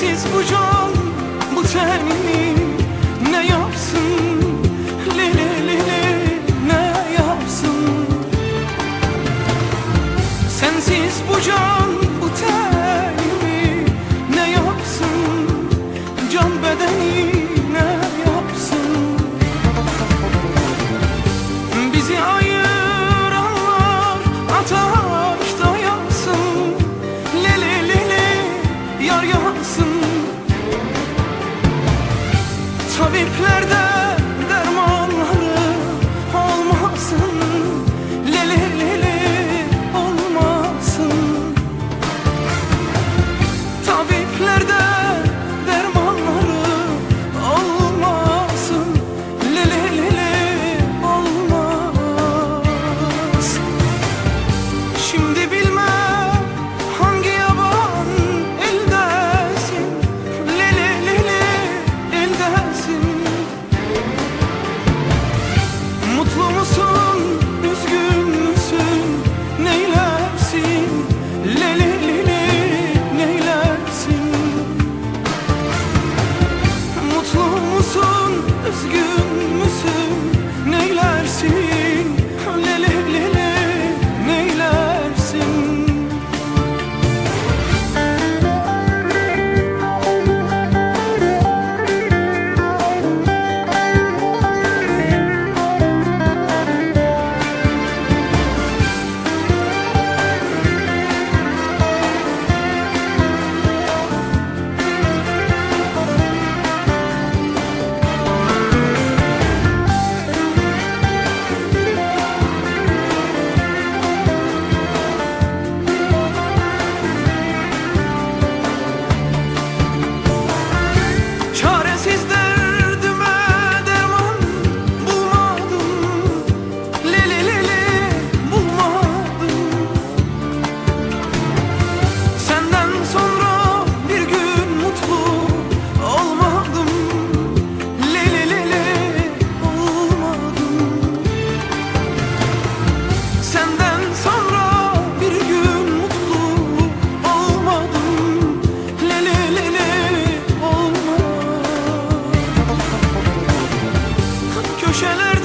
Sensiz bu can bu tenim ne yapsın? Lili lili ne yapsın? Sensiz bu can bu tenim ne yapsın? Can bedeni köşeler